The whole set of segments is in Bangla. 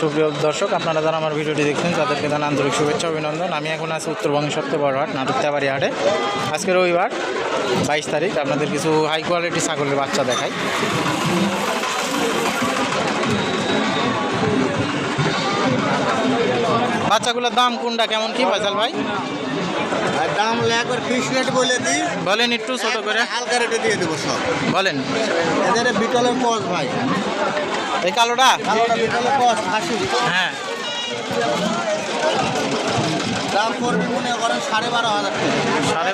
সুপ্রিয় দর্শক, আপনারা যারা আমার ভিডিওটি দেখছেন, তাদেরকে জানান আন্তরিক শুভেচ্ছা, অভিনন্দন। আমি এখন আছি উত্তরবঙ্গের সবচেয়ে বড় হাট নাটকতাবাড়ি হাটে। আজকে রবিবার, বাইশ তারিখ। আপনাদের কিছু হাই কোয়ালিটি ছাগলের বাচ্চা দেখাই। বাচ্চাগুলোর দাম কোনটা কেমন কি ফয়সাল ভাই? আর দাম একবার ফিক্স রেট বলে দিই। বলেন একটু ছোট করে। হালকা রেটে দিয়ে দেবো সব। বলেন। এদের বিটলের কস ভাই। এই কালোটা? কালোটা বিটলের কস হাসি হ্যাঁ। দাম পড়বে মনে করেন সাড়ে বারো হাজার টাকা। সাড়ে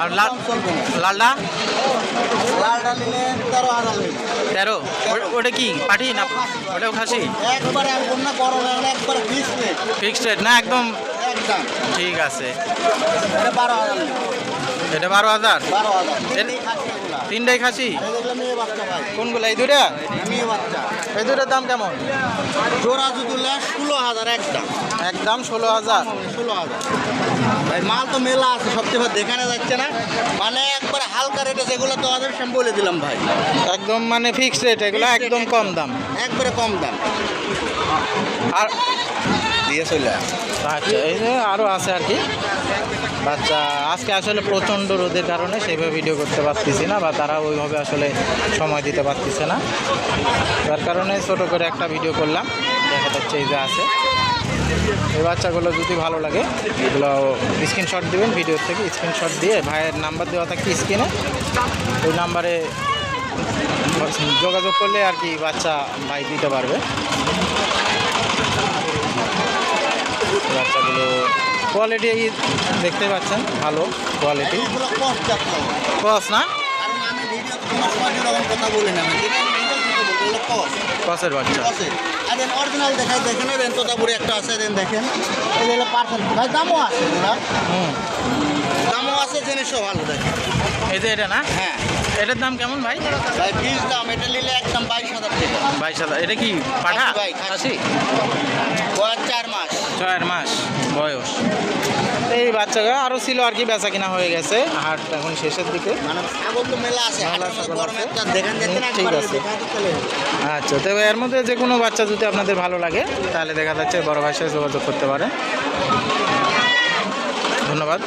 আর লাল লালটা? তেরো ওটা কি? পাঠি না ওটাও খাসি একদম ফিক্সড রেট না একদম একদম। ঠিক আছে। এটা বারো হাজার তিনটাই খাসি কোনগুলো এই দুটা এই দুটার দাম কেমন? জোড়া জুতুলে ষোলো হাজার একটা। একদম ষোলো হাজার। ষোলো হাজার। মাল তো মেলা আছে সবচেয়ে দেখানো যাচ্ছে না। মানে একবারে হালকা তো আমি বলে দিলাম ভাই। একদম মানে ফিক্সড রেট এগুলো একদম কম দাম। একবারে কম দাম। আর দিয়ে চলে আচ্ছা এই যে আরও আছে আর কি। বাচ্চা আজকে আসলে প্রচণ্ড রোদের কারণে সেইভাবে ভিডিও করতে পারতেছি না বা তারা ওইভাবে আসলে সময় দিতে পারতেছে না। তার কারণে ছোট করে একটা ভিডিও করলাম। দেখা যাচ্ছে এই যে আছে। এই বাচ্চাগুলো যদি ভালো লাগে, এগুলো স্ক্রিনশট দিবেন ভিডিওর থেকে স্ক্রিনশট দিয়ে ভাইয়ের নাম্বার দেওয়া থাকে স্ক্রিনে ওই নাম্বারে যোগাযোগ করলে আর কি বাচ্চা ভাই দিতে পারবে। বাচ্চাগুলো কোয়ালিটি দেখতে পাচ্ছেন, ভালো কোয়ালিটি কস না? কথা বলি না এগুলো কসের বাচ্চা আর দেন অরিজিনাল দেখাই দেখেন দেন তোতাপুরি একটা আছে দেন দেখেন। এই হলো পার্সেন্ট ভাই দামও আছে এগুলা হুম। দামও আছে জিনিসও ভালো দেখেন। এই যে এটা না? হ্যাঁ। এটার দাম কেমন ভাই? ভাই পিস দাম এটা নিলে একদম বাইশ হাজার টাকা। বাইশ হাজার। এটা কি পাঠা? ভাই, খাসি। চার মাস। ছয়ের মাস বয়স। এই বাচ্চাগুলো আরও ছিল আর কি বেচা কিনা হয়ে গেছে। হাট এখন শেষের দিকে। মানে ঠিক আছে। আচ্ছা তবে এর মধ্যে যে কোনো বাচ্চা যদি আপনাদের ভালো লাগে তাহলে দেখা যাচ্ছে বড় ভাষায় যোগাযোগ করতে পারেন। ধন্যবাদ।